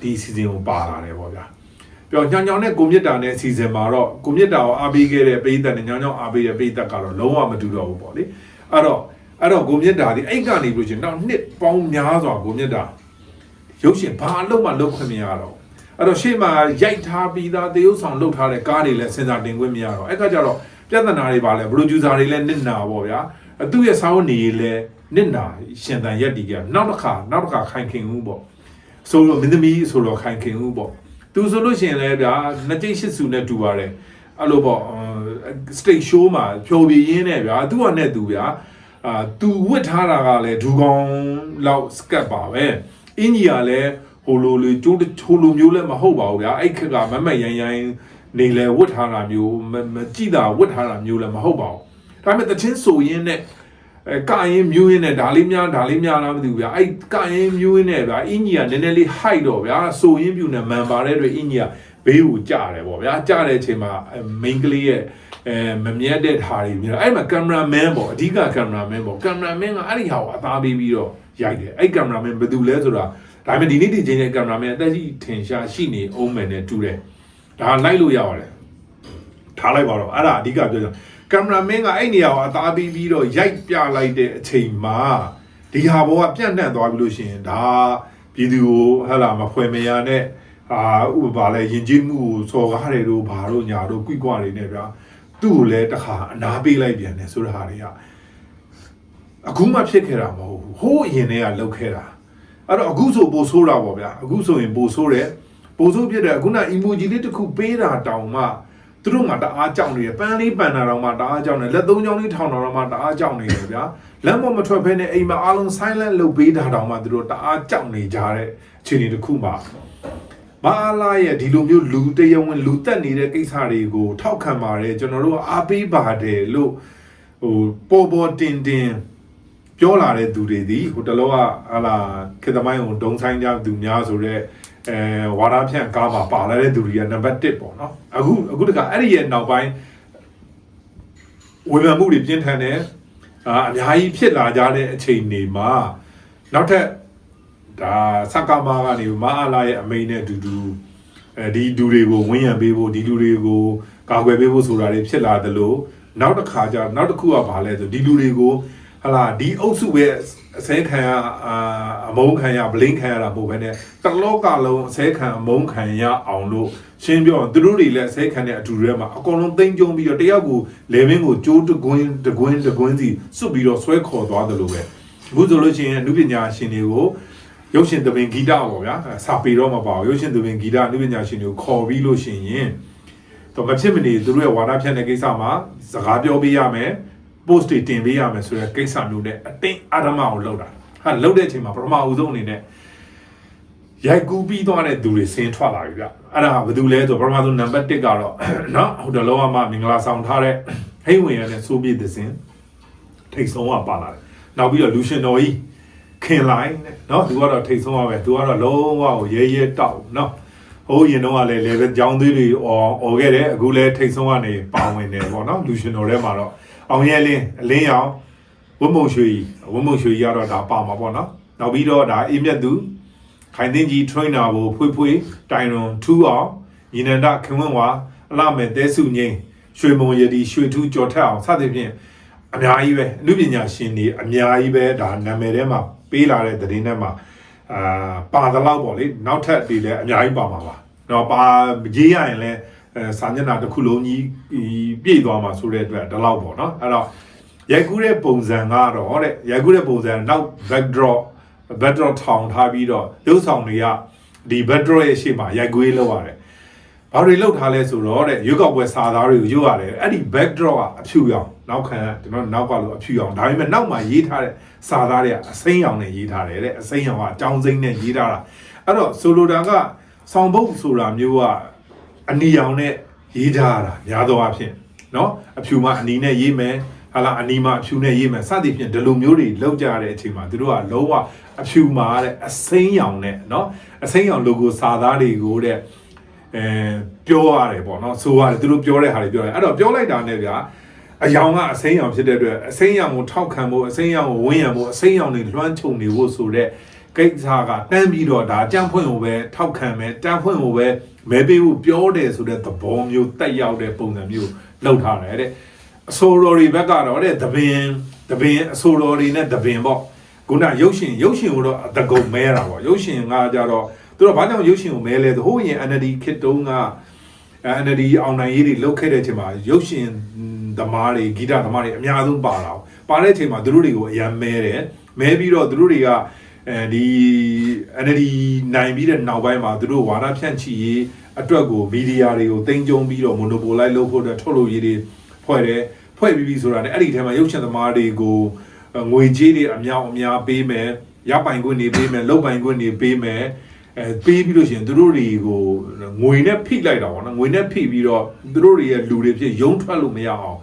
ဒီအစီအစဉ်ကိုပါလာတယ်ပေါ့ဗျာပြောညောင်ညောင်နဲ့ကိုမြတ်တာနဲ့အစီအစဉ်မှာတော့ကိုမြတ်တာကိုအားပေးခဲ့တဲ့ပိဋကတ်နဲ့ညောင်ညောင်အားပေးတဲ့ပိဋကတ်ကတော့လုံးဝမတူတော့ဘူးပေါ့လေအဲ့တော့အဲ့တော့ကိုမြတ်တာဒီအဲ့ကနေပြီးလို့ချင်းနောက်နှစ်ပေါင်းများစွာကိုမြတ်တာ ရုပ်ရှင်ဘာအလုံးမှလုံးခွင့်မရတော့အဲ့တော့ရှေ့မှာရိုက်ထားပြီးသားသေယုပ်ဆောင်လုပ်ထားတဲ့ကားတွေလည်းစဉ်းစားတင်ခွင့်မရတော့အဲ့ကကြတော့ပြဿနာတွေပါလဲပရိုဂျူဆာတွေလည်းနစ်နာပေါ့ဗျာအသူ့ရဲ့စာအုပ်နေလည်းနစ်နာရှင်တန်ရက်တီကနောက်တစ်ခါနောက်တစ်ခါခိုင်ခင်ဦးပေါ့ဆိုတော့မင်းသမီးဆိုတော့ခိုင်ခင်ဦးပေါ့သူဆိုလို့ရှိရင်လည်းဗျာနှစ်ကျိတ်ရှစ်စုနဲ့တူပါတယ်အဲ့လိုပေါ့ state show မှာဖြော်ပြရင်းနဲ့ဗျာသူကနဲ့သူဗျာအာသူဝတ်ထားတာကလည်းဒူကောင်လောက်စကတ်ပါပဲ အင်ကြီးကလည်းဟိုလိုလေကျိုးဟိုလိုမျိုးလည်းမဟုတ်ပါဘူးဗျာအဲ့ခက်ကမမတ်ရိုင်းရိုင်းနေလဲဝတ်ထားတာမျိုးမမကြည့်တာဝတ်ထားတာမျိုးလည်းမဟုတ်ပါဘူးဒါပေမဲ့တချင်းဆိုရင်းနဲ့အဲကရင်မျိုးရင်းနဲ့ဒါလေးများဒါလေးများလားမသိဘူးဗျာအဲ့ကရင်မျိုးရင်းနဲ့ဗျာအင်ကြီးကနည်းနည်းလေး height တော့ဗျာဆိုရင်းပြူနဲ့မန်ပါတဲ့အတွက်အင်ကြီးကဘေးကိုကြတယ်ပေါ့ဗျာကြတဲ့အချိန်မှာ main ကလေးရဲ့အဲမမြတ်တဲ့ဓာတ်တွေမျိုးအဲ့မှာကင်မရာမန်ပေါ့အဓိကကင်မရာမန်ပေါ့ကင်မရာမန်ကအဲ့ဒီဟာကိုအသားပေးပြီးတော့ ရိုက်တယ်အဲ့ကင်မရာမန်ဘယ်သူလဲဆိုတာဒါပေမဲ့ဒီနေ့ဒီချိန်ရဲ့ကင်မရာမန်အသက်ကြီးထင်ရှားရှိနေအောင်မယ်နဲ့တူတယ်ဒါလိုက်လို့ရပါတယ်ထားလိုက်ပါတော့အဲ့ဒါအဓိကပြောကြကင်မရာမင်းကအဲ့နေရာကိုအသားပြီးပြီးတော့ရိုက်ပြလိုက်တဲ့အချိန်မှာဒီဟာဘောကပြန့်နှံ့သွားပြီလို့ရှိရင်ဒါပြည်သူကိုဟဟလာမဖွယ်မရနဲ့အာဥပပါလဲယဉ်ကျေးမှုကိုစော်ကားတယ်တို့ဘာတို့ညာတို့ကွိကွာတွေနဲ့ဗျာသူ့ကိုလည်းတခါအနာပေးလိုက်ပြန်တယ်ဆိုတဲ့ဟာတွေက အခုမှဖြစ်ခဲ့တာမဟုတ်ဘူးဟိုးအရင်တည်းကလောက်ခဲ့တာအဲ့တော့အခုဆိုပိုဆိုးတာပေါ့ဗျာအခုဆိုရင်ပိုဆိုးတယ်ပိုဆိုးဖြစ်တယ်အခုန emoji လေးတစ်ခုပေးတာတောင်မှသူတို့မှတအားကြောက်နေတယ်ပန်းလေးပန်တာတော့မှတအားကြောက်နေလက်သုံးချောင်းလေးထောင်တာတော့မှတအားကြောက်နေတယ်ဗျာလက်မမထွက်ဖဲနဲ့အိမ်မှာအားလုံး silent လုပ်ပေးတာတော့မှသူတို့တအားကြောက်နေကြတဲ့အခြေအနေတစ်ခုမှာမအားလာရဲ့ဒီလိုမျိုးလူတရဝင်လူတက်နေတဲ့ကိစ္စတွေကိုထောက်ခံပါတယ်ကျွန်တော်တို့အားပေးပါတယ်လို့ဟိုပေါ်ပေါ်တင်တင် ပြောလာတဲ့သူတွေဒီဟိုတလောကဟာလာခေတ္တမိုင်းကိုဒုံဆိုင်ကြသူများဆိုတော့အဲဝါဒဖြန့်ကားမှာပါလာတဲ့သူတွေကနံပါတ်1ပေါ့နော်အခုအခုတခါအဲ့ဒီရဲ့နောက်ပိုင်းဝေဖန်မှုတွေပြင်းထန်တယ်အာအများကြီးဖြစ်လာကြတဲ့အချိန်တွေမှာနောက်ထပ်ဒါစက္ကမကနေမအားလာရဲ့အမိန်နဲ့အတူတူအဲဒီလူတွေကိုဝန်းရံပေးဖို့ဒီလူတွေကိုကာကွယ်ပေးဖို့ဆိုတာတွေဖြစ်လာသလိုနောက်တစ်ခါကျနောက်တစ်ခုကဘာလဲဆိုဒီလူတွေကို ဟလာဒီအုပ်စုပဲအစဲခံရအာအမုန်းခံရဗလင်းခံရတာပို့ပဲနဲ့တလောကလုံးအစဲခံအမုန်းခံရအောင်လို့ရှင်းပြောသူတို့တွေလည်းအစဲခံတဲ့အတူတွေမှာအကုန်လုံးသိမ့်ကြုံပြီးတော့တယောက်ကိုလေဘင်းကိုကြိုးတကွင်းတကွင်းတကွင်းစီစွတ်ပြီးတော့ဆွဲခေါ်သွားတယ်လို့ပဲအခုဆိုလို့ရှိရင်အမှုပညာရှင်တွေကိုရုပ်ရှင်သဘင်ဂီတပေါ့ဗျာစာပေတော့မပါဘူးရုပ်ရှင်သဘင်ဂီတအမှုပညာရှင်တွေကိုခေါ်ပြီးလို့ရှိရင်တော့မဖြစ်မနေသူတို့ရဲ့ဝါဒဖြန့်တဲ့ကိစ္စမှာစကားပြောပေးရမယ် post တွေတင်ပေးရမယ်ဆိုတဲ့ကိစ္စမျိုးနဲ့အတင်းအာဓမ္မကိုလောက်တာဟာလောက်တဲ့အချိန်မှာပထမအဦးဆုံးအနေနဲ့ရိုက်ကူးပြီးသွားတဲ့သူတွေဆင်းထွက်လာပြီဗျအဲ့ဒါကဘာလို့လဲဆိုပထမဆုံးနံပါတ်1ကတော့နော်ဟိုတလောကမှမင်္ဂလာဆောင်ထားတဲ့ဟိတ်ဝင်ရတဲ့စိုးပြေသစင်ထိတ်ဆုံးကပါလာတယ်နောက်ပြီးတော့လူရှင်တော်ကြီးခင်လိုင်းနော်သူကတော့ထိတ်ဆုံးပါပဲသူကတော့လုံးဝကိုရဲရဲတောက်နော်ဟိုရင်တော့ကလည်း level ကြောင်းသေးတွေအော်အော်ခဲ့တယ်အခုလည်းထိတ်ဆုံးကနေပါဝင်တယ်ပေါ့နော်လူရှင်တော်ထဲမှာတော့ အောင်ရဲလင်းအလင်းရောင်ဝတ်မုံရွှေကြီးဝတ်မုံရွှေကြီးကတော့ဒါပါမှာပေါ့နော်နောက်ပြီးတော့ဒါအေးမြတ်သူခိုင်သိန်းကြီး trainer ကိုဖွေးဖွေးတိုင်ရွန်ထူးအောင်ညီနန္ဒခင်ဝင်းဝါအလှမဲ့တဲစုငိမ့်ရွှေမုံရည်ရွှေထူးကြော်ထက်အောင်စသဖြင့်အများကြီးပဲအမှုပညာရှင်တွေအများကြီးပဲဒါနာမည်ထဲမှာပေးလာတဲ့သတင်းထဲမှာအာပါသလောက်ပေါ့လေနောက်ထပ်တွေလည်းအများကြီးပါမှာပါတော့ပါရေးရရင်လည်း အဲစာမျက်နှာတစ်ခုလုံးကြီးပြည့်သွားမှာဆိုတဲ့အတွက်ဒီလောက်ပေါ့နော်အဲ့တော့ရိုက်ကူးတဲ့ပုံစံကတော့တဲ့ရိုက်ကူးတဲ့ပုံစံနောက် backdrop backdrop ထောင်ထားပြီးတော့ရုပ်ဆောင်တွေကဒီ backdrop ရဲ့ရှေ့မှာရိုက်ကူးရေးလုပ်ရတယ်ဘာတွေလောက်ထားလဲဆိုတော့တဲ့ရွက်ကောက်ပွဲစာသားတွေကိုရွတ်ရတယ်အဲ့ဒီ backdrop ကအဖြူရောင်နောက်ခံကကျွန်တော်နောက်ကလို့အဖြူရောင်ဒါပေမဲ့နောက်မှာရေးထားတဲ့စာသားတွေကအစိမ်းရောင်နဲ့ရေးထားတယ်တဲ့အစိမ်းရောင်ကအကြောင်းစိမ်းနဲ့ရေးထားတာအဲ့တော့ဆိုလိုတာကဆောင်းပုတ်ဆိုတာမျိုးက အနီရောင်နဲ့ရေးထားတာများသောအားဖြင့်เนาะအဖြူမှာအနီနဲ့ရေးမယ်ဟာလာအနီမှာအဖြူနဲ့ရေးမယ်စသည်ဖြင့်ဒီလိုမျိုးတွေလောက်ကြတဲ့အချိန်မှာသူတို့ကလုံးဝအဖြူမှာတဲ့အစိမ်းရောင်နဲ့เนาะအစိမ်းရောင် logo စာသားတွေကိုတဲ့အဲပြောရတယ်ပေါ့နော်ဆိုရတယ်သူတို့ပြောတဲ့ဟာတွေပြောတယ်အဲ့တော့ပြောလိုက်တာနဲ့ဗျာအယောင်ကအစိမ်းရောင်ဖြစ်တဲ့အတွက်အစိမ်းရောင်ကိုထောက်ခံဖို့အစိမ်းရောင်ကိုဝန်းရံဖို့အစိမ်းရောင်တွေလွှမ်းခြုံနေဖို့ဆိုတဲ့ကိစ္စကတန်းပြီးတော့ဒါကြံ့ဖွင့်ကိုပဲထောက်ခံမယ်တန်းဖွင့်ကိုပဲ မဲပေးဖို့ပြောတယ်ဆိုတဲ့သဘောမျိုးတက်ရောက်တဲ့ပုံစံမျိုးလောက်ထားတယ်တဲ့အဆိုတော်တွေဘက်ကတော့တဲ့သဘင်သဘင်အဆိုတော်တွေနဲ့သဘင်ပေါ့ခုနရုပ်ရှင်ရုပ်ရှင်ကိုတော့အတကုံမဲတာပေါ့ရုပ်ရှင်ကကြတော့သူတို့ဘာကြောင့်ရုပ်ရှင်ကိုမဲလဲဆိုဟိုရင် NLD ခစ်တုံးက NLD အောင်နိုင်ရေးတွေလုပ်ခဲ့တဲ့အချိန်မှာရုပ်ရှင်သမားတွေဂီတသမားတွေအများဆုံးပါလာပါတဲ့အချိန်မှာသူတို့တွေကိုအရန်မဲတယ်မဲပြီးတော့သူတို့တွေက အဲဒီ NLD နိုင်ပြီးတဲ့နောက်ပိုင်းမှာသူတို့ဝါဒဖြန့်ချီရေးအတွက်ကိုမီဒီယာတွေကိုတင်ကြုံပြီးတော့ monopolize လုပ်ဖို့အတွက်ထုတ်လုပ်ရေးတွေဖွဲ့တယ်ဖွဲ့ပြီးပြီဆိုတာနဲ့အဲ့ဒီထဲမှာရုပ်ရှင်သမားတွေကိုငွေကြေးတွေအများအများပေးမယ်ရပိုင်ခွင့်တွေပေးမယ်လုပ်ပိုင်ခွင့်တွေပေးမယ်အဲပေးပြီးလို့ရှိရင်သူတို့တွေကိုငွေနဲ့ဖိလိုက်တာပေါ့နော်ငွေနဲ့ဖိပြီးတော့သူတို့တွေရဲ့လူတွေဖြစ်ရုံထွက်လို့မရအောင်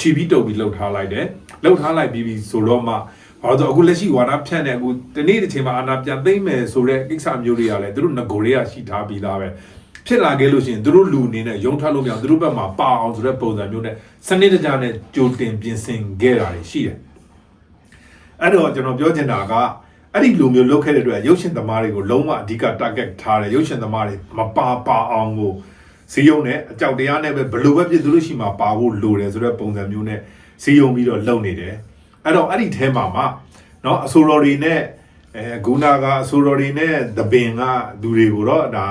ချီပြီးတုပ်ပြီးလှုပ်ထားလိုက်တယ်လှုပ်ထားလိုက်ပြီးပြီဆိုတော့မှ ဘာလို့အခုလက်ရှိဝါဒဖြန့်တဲ့အခုဒီနေ့တစ်ချိန်မှာအာဏာပြန်သိမ်းမယ်ဆိုတဲ့ကိစ္စမျိုးတွေကလည်းသူတို့ငကိုတွေကရှိထားပြီးသားပဲဖြစ်လာခဲ့လို့ရှိရင်သူတို့လူအနေနဲ့ရုံထွက်လို့မရအောင်သူတို့ဘက်မှာပါအောင်ဆိုတဲ့ပုံစံမျိုးနဲ့စနစ်တကျနဲ့ကြိုတင်ပြင်ဆင်ခဲ့တာရှိတယ်အဲ့တော့ကျွန်တော်ပြောချင်တာကအဲ့ဒီလိုမျိုးလုပ်ခဲ့တဲ့အတွက်ရုပ်ရှင်သမားတွေကိုလုံးဝအဓိက target ထားတယ်ရုပ်ရှင်သမားတွေမပါပါအောင်ကိုစီယုံနဲ့အကြောက်တရားနဲ့ပဲဘလို့ပဲဖြစ်သူတို့ရှိမှပါဖို့လိုတယ်ဆိုတဲ့ပုံစံမျိုးနဲ့စီယုံပြီးတော့လုပ်နေတယ် အဲ့တော့အဲ့ဒီထဲမှာမှเนาะအဆိုတော်တွေနဲ့အဲဂုနာကအဆိုတော်တွေနဲ့သပင်ကသူတွေကိုတော့ဒါ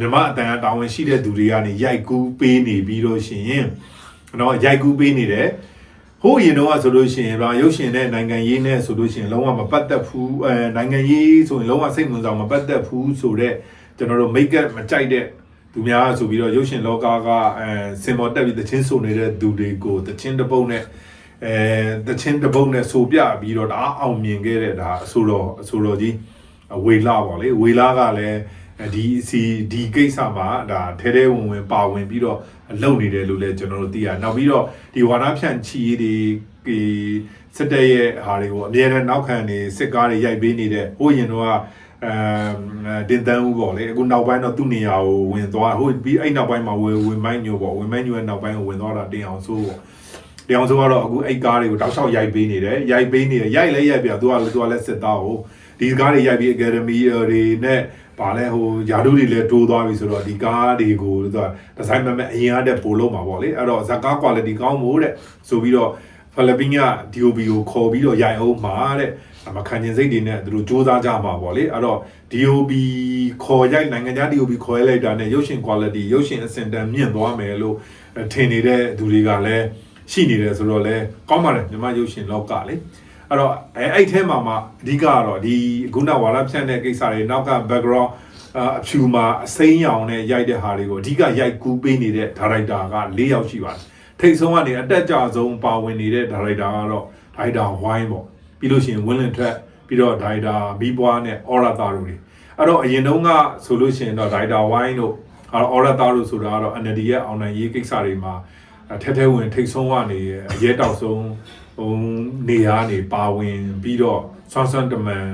မြမအတန်တာဝန်ရှိတဲ့သူတွေကနေရိုက်ကူးပေးနေပြီးတော့ရှင်เนาะရိုက်ကူးပေးနေတယ်ဟိုရင်တော့ဆိုလို့ရှိရင်ဗာရုပ်ရှင်နဲ့နိုင်ငံရေးနဲ့ဆိုလို့ရှိရင်လုံးဝမပတ်သက်ဘူးအဲနိုင်ငံရေးဆိုရင်လုံးဝစိတ်ဝင်စားမပတ်သက်ဘူးဆိုတော့ကျွန်တော်တို့ make up မကြိုက်တဲ့သူများဆိုပြီးတော့ရုပ်ရှင်လောကကအဲစင်မော်တက်ပြီးတချင်းဆိုနေတဲ့သူတွေကိုတချင်းတပုတ်နဲ့ အဲတချင်းတပုတ်နဲ့ဆိုပြပြီးတော့ဒါအောင်မြင်ခဲ့တဲ့ဒါအဆိုတော်အဆိုတော်ကြီးဝေလာပေါ့လေဝေလာကလည်းဒီစီဒီကိစ္စမှာဒါထဲထဲဝင်ဝင်ပါဝင်ပြီးတော့လုပ်နေတယ်လို့လည်းကျွန်တော်တို့သိရနောက်ပြီးတော့ဒီဝါဒဖြန့်ချီရေးတွေဒီစစ်တပ်ရဲ့ဟာတွေကိုအများနဲ့နောက်ခံနေစစ်ကားတွေရိုက်ပေးနေတဲ့ဟိုရင်တော့အဲတင်တန်းဦးပေါ့လေအခုနောက်ပိုင်းတော့သူ့နေရာကိုဝင်သွားဟိုပြီးအဲ့နောက်ပိုင်းမှာဝင်ဝင်မိုင်းညိုပေါ့ဝင်မိုင်းညိုရဲ့နောက်ပိုင်းကိုဝင်သွားတာတင်အောင်ဆိုးပေါ့ တင်အောင်ဆိုးကတော့အခုအဲ့ကားတွေကိုတောက်လျှောက်ရိုက်ပေးနေတယ်ရိုက်ပေးနေတယ်ရိုက်လဲရိုက်ပြသူကလည်းသူကလည်းစစ်သားကိုဒီကားတွေရိုက်ပြီး academy တွေနဲ့ဗာလဲဟိုယာဒူတွေလည်းတိုးသွားပြီဆိုတော့ဒီကားတွေကိုသူကဒီဇိုင်းမမဲ့အရင်ကတည်းကပို့လို့မှာပေါ့လေအဲ့တော့ဇကား quality ကောင်းမို့တဲ့ဆိုပြီးတော့ဖိလစ်ပင်းက DOB ကိုခေါ်ပြီးတော့ရိုက်အောင်မှာတဲ့မခံကျင်စိတ်တွေနဲ့သူတို့စူးစမ်းကြမှာပေါ့လေအဲ့တော့ DOB ခေါ်ရိုက်နိုင်ငံခြား DOB ခေါ်ရိုက်လိုက်တာနဲ့ရုပ်ရှင် quality ရုပ်ရှင်အဆင့်တန်းမြင့်သွားမယ်လို့ထင်နေတဲ့သူတွေကလည်း ရှိနေတယ်ဆိုတော့လဲကောင်းပါတယ်မြန်မာရုပ်ရှင်လောကလေအဲ့တော့အဲအဲ့ထဲမှာမှအဓိကကတော့ဒီခုနဝါရဖြန့်တဲ့ကိစ္စတွေနောက်က background အဖြူမှာအစိမ်းရောင်နဲ့ရိုက်တဲ့ဟာတွေကိုအဓိကရိုက်ကူးပေးနေတဲ့ဒါရိုက်တာက၄ယောက်ရှိပါတယ်ထိတ်ဆုံးကနေအတက်ကြဆုံးပါဝင်နေတဲ့ဒါရိုက်တာကတော့ဒါရိုက်တာဝိုင်းပေါ့ပြီးလို့ရှိရင်ဝင်းလင်ထက်ပြီးတော့ဒါရိုက်တာမီးပွားနဲ့အော်ရတာတို့တွေအဲ့တော့အရင်တုန်းကဆိုလို့ရှိရင်တော့ဒါရိုက်တာဝိုင်းတို့အော်ရတာတို့ဆိုတာကတော့ NLD ရဲ့အောင်နိုင်ရေးကိစ္စတွေမှာ ထဲထဲဝင်ထိတ်ဆုံးကနေအရဲတောက်ဆုံးဟိုနေရာနေပါဝင်ပြီးတော့ဆွမ်းဆွမ်းတမန်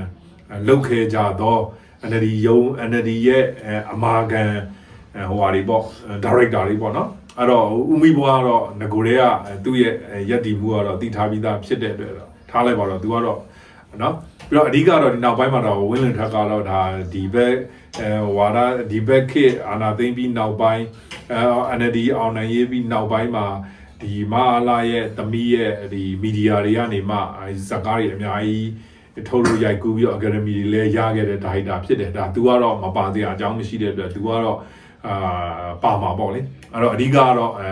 လောက်ခဲကြတော့ NLD ယုံ NLD ရဲ့အမာခံဟိုဟာတွေပေါ့ director တွေပေါ့နော်အဲ့တော့ဦးမိဘွားကတော့ငကိုတွေကသူ့ရဲ့ရက်တီမှုကတော့တည်ထားပြီးသားဖြစ်တဲ့အတွက်တော့ထားလိုက်ပါတော့သူကတော့နော်ပြီးတော့အဓိကတော့ဒီနောက်ပိုင်းမှာတော့ဝင်းလင်ထက်ကတော့ဒါဒီဘက် အဲဝါဒဒီဘက်ခေတ်အာနာသိမ့်ပြီးနောက်ပိုင်းအဲ NLD အောင်နိုင်ရေးပြီးနောက်ပိုင်းမှာဒီမအားလာရဲ့သမီးရဲ့ဒီမီဒီယာတွေကနေမှဇက်ကားတွေအများကြီးထုတ်လို့ရိုက်ကူးပြီးတော့ academy တွေလည်းရခဲ့တဲ့ဒါဟိတာဖြစ်တယ်ဒါ तू ကတော့မပါသေးအကြောင်းမရှိတဲ့အတွက် तू ကတော့အာပါမှာပေါ့လေအဲ့တော့အဓိကကတော့အဲ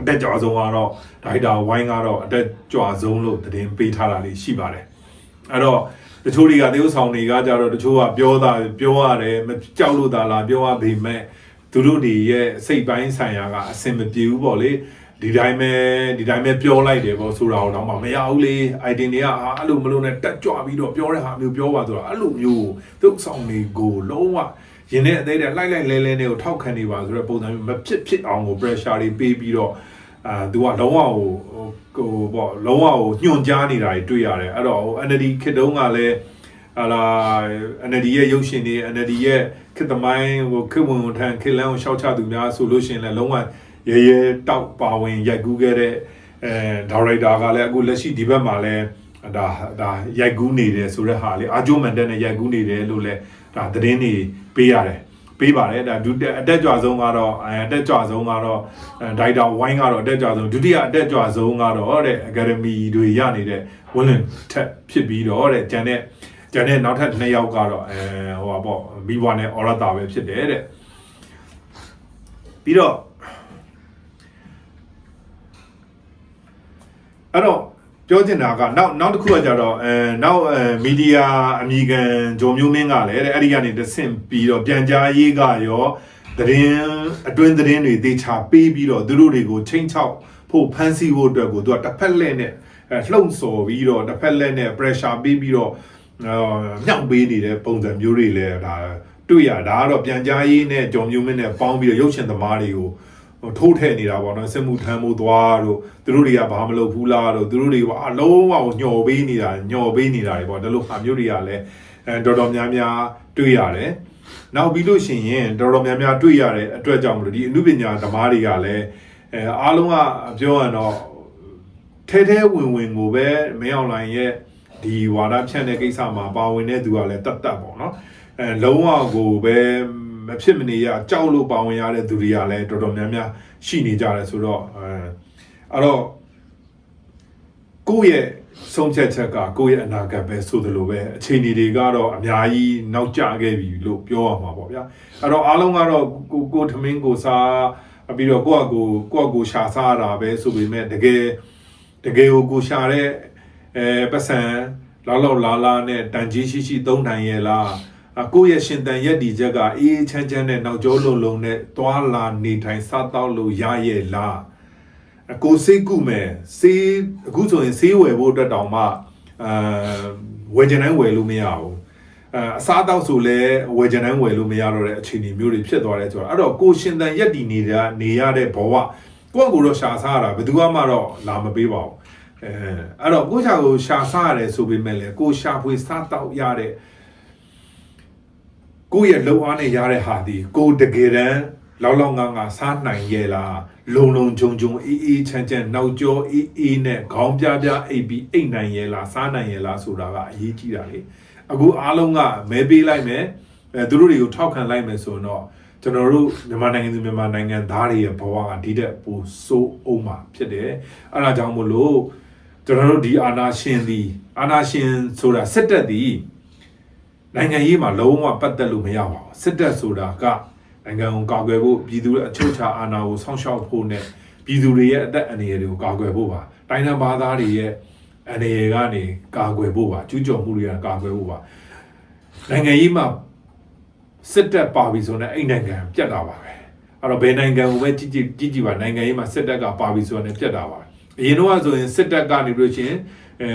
အတက်ကြွဆုံးကတော့ဒါဟိတာဝိုင်းကတော့အတက်ကြွဆုံးလို့သတင်းပေးထားတာလေးရှိပါတယ်အဲ့တော့ တချို့တွေကသေုပ်ဆောင်တွေကကြတော့တချို့ကပြောတာပြောရတယ်မကြောက်လို့သာလားပြောရပေမဲ့သူတို့တွေရဲ့စိတ်ပိုင်းဆိုင်ရာကအဆင်မပြေဘူးပေါ့လေဒီတိုင်းပဲဒီတိုင်းပဲပြောလိုက်တယ်ပေါ့ဆိုတာတော့မှမရဘူးလေ item တွေကအာအဲ့လိုမလို့နဲ့တက်ကြွပြီးတော့ပြောတဲ့ဟာမျိုးပြောပါဆိုတာအဲ့လိုမျိုးသုတ်ဆောင်တွေကိုလုံးဝရင်ထဲအသေးတဲ့လှိုက်လိုက်လဲလဲနဲ့ကိုထောက်ခံနေပါဆိုတော့ပုံစံမျိုးမဖြစ်ဖြစ်အောင်ကို pressure တွေပေးပြီးတော့ အာ तू ကလုံးဝဟိုဟိုပေါ့လုံးဝဟိုညွှန်ကြားနေတာတွေတွေ့ရတယ်အဲ့တော့ဟို NLD ခေတ်တုန်းကလည်းဟာလာ NLD ရဲ့ရုပ်ရှင်တွေ NLD ရဲ့ခေတ်သမိုင်းဟိုခေတ်ဝင်ဝင်ထန်ခေတ်လန်းကိုရှောက်ချသူများဆိုလို့ရှိရင်လည်းလုံးဝရဲရဲတောက်ပါဝင်ရိုက်ကူးခဲ့တဲ့အဲဒါရိုက်တာကလည်းအခုလက်ရှိဒီဘက်မှာလည်းဒါဒါရိုက်ကူးနေတယ်ဆိုတဲ့ဟာလေအာဂျိုမန်တက်နဲ့ရိုက်ကူးနေတယ်လို့လည်းဒါသတင်းတွေပေးရတယ် ပေးပါတယ်ဒါဒုအတက်ကြွဆုံးကတော့အတက်ကြွဆုံးကတော့ဒိုက်တာဝိုင်းကတော့အတက်ကြွဆုံးဒုတိယအတက်ကြွဆုံးကတော့တဲ့အကယ်ဒမီတွေရနေတဲ့ဝင်းလင်ထက်ဖြစ်ပြီးတော့တဲ့ကျန်တဲ့ကျန်တဲ့နောက်ထပ်နှစ်ယောက်ကတော့အဲဟိုပါပေါ့မိဘနဲ့အော်ရတာပဲဖြစ်တယ်တဲ့ပြီးတော့အဲ့တော့ ပြောချင်တာကနောက်နောက်တစ်ခုကကြတော့အဲနောက်အဲမီဒီယာအမိကန်ဂျုံမျိုးမင်းကလည်းတဲ့အဲ့ဒီကနေတဆင့်ပြီးတော့ပြန်ကြားရေးကရောသတင်းအတွင်းသတင်းတွေတေချာပေးပြီးတော့သူတို့တွေကိုချိန်ချောက်ဖို့ဖမ်းဆီးဖို့အတွက်ကိုသူကတစ်ဖက်လက်နဲ့အဲလှုံ့ဆော်ပြီးတော့တစ်ဖက်လက်နဲ့ pressure ပေးပြီးတော့အာမြောက်ပေးနေတဲ့ပုံစံမျိုးတွေလည်းဒါတွေ့ရဒါကတော့ပြန်ကြားရေးနဲ့ဂျုံမျိုးမင်းနဲ့ပေါင်းပြီးတော့ရုပ်ရှင်သမားတွေကို ထိုးထည့်နေတာပေါ့နော်စစ်မှုထမ်းမှုသွားတို့သူတို့တွေကဘာမလုပ်ဘူးလားတို့သူတို့တွေကအလုံးဝညှော်ပေးနေတာညှော်ပေးနေတာတွေပေါ့ဒါလို့ဟာမျိုးတွေကလည်းအဲတော်တော်များများတွေ့ရတယ်နောက်ပြီးလို့ရှိရင်တော်တော်များများတွေ့ရတဲ့အတွက်ကြောင့်မလို့ဒီအမှုပညာသမားတွေကလည်းအဲအားလုံးကပြောရတော့ထဲထဲဝင်ဝင်ကိုပဲမင်းအောင်လိုင်းရဲ့ဒီဝါဒဖြန့်တဲ့ကိစ္စမှာပါဝင်တဲ့သူကလည်းတတ်တတ်ပေါ့နော်အဲလုံးဝကိုပဲ မဖြစ်မနေရကြောက်လို့ပါဝင်ရတဲ့သူတွေကလည်းတော်တော်များများရှိနေကြတယ်ဆိုတော့အဲအဲ့တော့ကိုယ့်ရဲ့ဆုံးဖြတ်ချက်ကကိုယ့်ရဲ့အနာဂတ်ပဲဆိုသလိုပဲအခြေအနေတွေကတော့အများကြီးနောက်ကျခဲ့ပြီလို့ပြောရမှာပေါ့ဗျာအဲ့တော့အားလုံးကတော့ကိုကိုထမင်းကိုစားပြီးတော့ကိုယ့်အကိုကိုယ့်အကိုရှာစားတာပဲဆိုပေမဲ့တကယ်တကယ်ကိုကိုရှာတဲ့အဲပတ်စံလောက်လောက်လာလာနဲ့တန်ကြီးရှိရှိသုံးနိုင်ရဲ့လား အကိုရဲ့ရှင်တန်ရက်ဒီချက်ကအေးချမ်းချမ်းနဲ့နောက်ကျောလုံးလုံးနဲ့သွာလာနေထိုင်စားတော့လို့ရရဲ့လားအကိုစိတ်ကုမယ်စေးအခုဆိုရင်စေးဝယ်ဖို့အတွက်တောင်မှအာဝယ်ချင်တိုင်းဝယ်လို့မရဘူးအအစားအသောက်ဆိုလဲဝယ်ချင်တိုင်းဝယ်လို့မရတော့တဲ့အခြေအနေမျိုးတွေဖြစ်သွားတယ်ဆိုတော့အဲ့တော့ကိုရှင်တန်ရက်ဒီနေတာနေရတဲ့ဘဝကိုယ့်ကိုယ်တော့ရှာစားရတာဘယ်သူမှတော့လာမပေးပါဘူးအဲအဲ့တော့ကိုယ့်ချာကိုရှာစားရတယ်ဆိုပေမဲ့လေကိုရှာဖွေစားတော့ရတဲ့ ကိုယ့်ရဲ့လုံအားနဲ့ရတဲ့ဟာဒီကိုတကယ်တမ်းလောက်လောက်ငါငါစားနိုင်ရဲ့လားလုံလုံဂျုံဂျုံအေးအေးချမ်းချမ်းနောက်ကျောအေးအေးနဲ့ခေါင်းပြားပြားအိပ်ပြီးအိတ်နိုင်ရဲ့လားစားနိုင်ရဲ့လားဆိုတာကအရေးကြီးတာလေအခုအားလုံးကမဲပေးလိုက်မယ်အဲသူတို့တွေကိုထောက်ခံလိုက်မယ်ဆိုတော့ကျွန်တော်တို့မြန်မာနိုင်ငံသူမြန်မာနိုင်ငံသားတွေရဲ့ဘဝကဒီတဲ့ပိုဆိုးအောင်မှာဖြစ်တယ်အဲဒါကြောင့်မို့လို့ကျွန်တော်တို့ဒီအာနာရှင်ဒီအာနာရှင်ဆိုတာစစ်တပ်ဒီ နိုင်ငံရေးမှာလုံးဝပတ်သက်လို့မရပါဘူးစစ်တပ်ဆိုတာကနိုင်ငံကိုကာကွယ်ဖို့ပြည်သူရဲ့အချုပ်အခြာအာဏာကိုဆောင်းရှောက်ဖို့နဲ့ပြည်သူတွေရဲ့အသက်အန္တရာယ်တွေကိုကာကွယ်ဖို့ပါတိုင်းနယ်ဘာသာတွေရဲ့အန္တရာယ်ကနေကာကွယ်ဖို့ပါကျူးကျော်မှုတွေကကာကွယ်ဖို့ပါနိုင်ငံရေးမှာစစ်တပ်ပါပြီဆိုတော့အဲ့နိုင်ငံပြတ်တာပါပဲအဲ့တော့ဘယ်နိုင်ငံကိုပဲကြည့်ကြည့်ကြည့်ကြည့်ပါနိုင်ငံရေးမှာစစ်တပ်ကပါပြီဆိုတော့လည်းပြတ်တာပါပဲအရင်တော့ဆိုရင်စစ်တပ်ကနေလို့ရှိရင်အဲ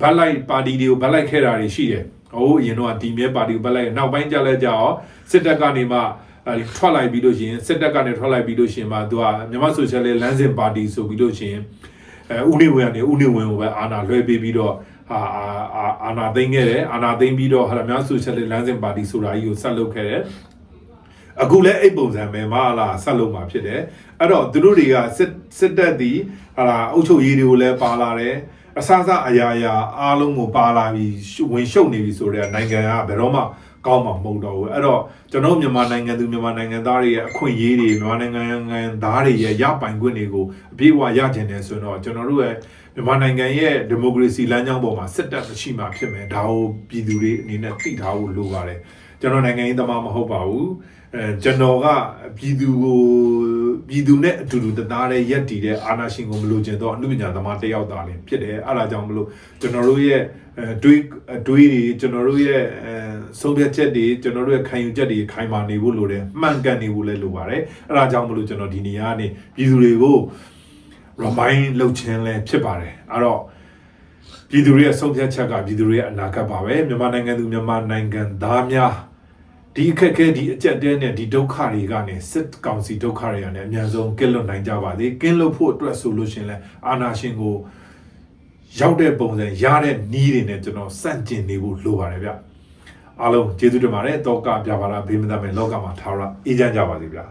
ဘတ်လိုက်ပါတီတွေကိုဘတ်လိုက်ခဲ့တာတွေရှိတယ် ဟိုအရင်တော့ဒီမြဲပါတီကိုဘတ်လိုက်နောက်ပိုင်းကျလဲကြအောင်စစ်တပ်ကနေမှအဲထွက်လိုက်ပြီးလို့ရှိရင်စစ်တပ်ကနေထွက်လိုက်ပြီးလို့ရှိရင်မှသူကမြန်မာဆိုရှယ်လစ်လမ်းစဉ်ပါတီဆိုပြီးလို့ရှိရင်အဲဦးနေဝင်ကနေဦးနေဝင်ကိုပဲအာဏာလွှဲပေးပြီးတော့အာအာအာအာဏာသိမ်းခဲ့တယ်အာဏာသိမ်းပြီးတော့ဟာမြန်မာဆိုရှယ်လစ်လမ်းစဉ်ပါတီဆိုတာကြီးကိုဆက်လုပ်ခဲ့တယ်အခုလည်းအဲ့ပုံစံပဲမဟာလာဆက်လုံးမှာဖြစ်တယ်အဲ့တော့သူတို့တွေကစစ်စစ်တပ်ဒီဟာလာအုပ်ချုပ်ရေးတွေကိုလည်းပါလာတယ် အစအစအရာရာအားလုံးကိုပါလာပြီးရှုဝင်ရှုပ်နေပြီဆိုတော့နိုင်ငံကဘယ်တော့မှကောင်းမှာမဟုတ်တော့ဘူးအဲ့တော့ကျွန်တော်မြန်မာနိုင်ငံသူမြန်မာနိုင်ငံသားတွေရဲ့အခွင့်အရေးတွေမြန်မာနိုင်ငံငံသားတွေရဲ့ရပိုင်ခွင့်တွေကိုအပြည့်အဝရကျင်တယ်ဆိုတော့ကျွန်တော်တို့ရဲ့မြန်မာနိုင်ငံရဲ့ဒီမိုကရေစီလမ်းကြောင်းပေါ်မှာစစ်တပ်မရှိမှဖြစ်မယ်ဒါကိုပြည်သူတွေအနေနဲ့သိထားဖို့လိုပါတယ် ကျွန်တော်နိုင်ငံရေးသမားမဟုတ်ပါဘူးအဲကျွန်တော်ကပြည်သူကိုပြည်သူနဲ့အတူတူတသားတဲ့ရက်တည်တဲ့အာနာရှင်ကိုမလို့ကျင်တော့အမှုပညာသမားတစ်ယောက်သားလည်းဖြစ်တယ်အဲ့ဒါကြောင့်မလို့ကျွန်တော်တို့ရဲ့အဲတွေးအတွေးတွေကျွန်တော်တို့ရဲ့အဲဆုံးဖြတ်ချက်တွေကျွန်တော်တို့ရဲ့ခံယူချက်တွေခိုင်မာနေဖို့လိုတယ်မှန်ကန်နေဖို့လည်းလိုပါတယ်အဲ့ဒါကြောင့်မလို့ကျွန်တော်ဒီနေရာကနေပြည်သူတွေကို remind လုပ်ခြင်းလည်းဖြစ်ပါတယ်အဲ့တော့ပြည်သူတွေရဲ့ဆုံးဖြတ်ချက်ကပြည်သူတွေရဲ့အနာဂတ်ပါပဲမြန်မာနိုင်ငံသူမြန်မာနိုင်ငံသားများ ဒီအခက်အခဲဒီအကြက်တဲနဲ့ဒီဒုက္ခတွေကနေစစ်ကောင်စီဒုက္ခတွေကနေအများဆုံးကင်းလွတ်နိုင်ကြပါစေကင်းလွတ်ဖို့အတွက်ဆိုလို့ရှရင်လဲအာနာရှင်ကိုရောက်တဲ့ပုံစံရတဲ့နီးတွေနဲ့ကျွန်တော်စန့်ကျင်နေဖို့လိုပါတယ်ဗျအားလုံးကျေးဇူးတင်ပါတယ်တောကပြပါလားဘေးမသားမဲ့လောကမှာထားရအေးချမ်းကြပါစေဗျာ